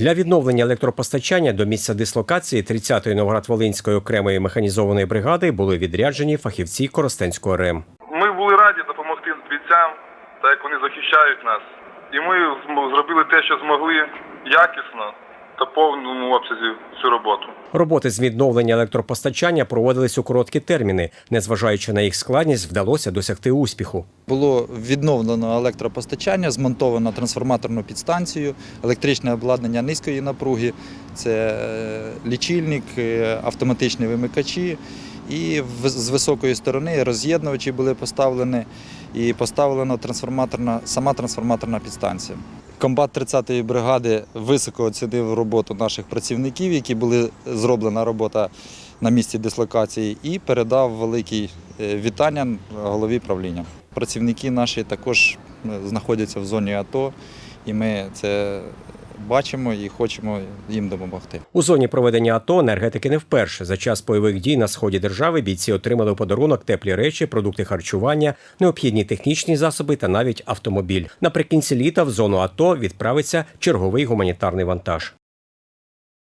Для відновлення електропостачання до місця дислокації 30-ї Новоград-Волинської окремої механізованої бригади були відряджені фахівці Коростенського РЕМ. Ми були раді допомогти бійцям, так як вони захищають нас. І ми зробили те, що змогли якісно та повному обсязі цю роботу. Роботи з відновлення електропостачання проводились у короткі терміни. Незважаючи на їх складність, вдалося досягти успіху. Було відновлено електропостачання, змонтовано трансформаторну підстанцію, електричне обладнання низької напруги, це е, лічильник, е, автоматичні вимикачі. І з високої сторони роз'єднувачі були поставлені і поставлена трансформаторна, сама трансформаторна підстанція. Комбат 30-ї бригади високо оцінив роботу наших працівників, які були зроблена робота на місці дислокації, і передав великі е, вітання голові правління. Працівники наші також е, знаходяться в зоні АТО, і ми це бачимо і хочемо їм допомогти. У зоні проведення АТО енергетики не вперше. За час бойових дій на сході держави бійці отримали у подарунок теплі речі, продукти харчування, необхідні технічні засоби та навіть автомобіль. Наприкінці літа в зону АТО відправиться черговий гуманітарний вантаж.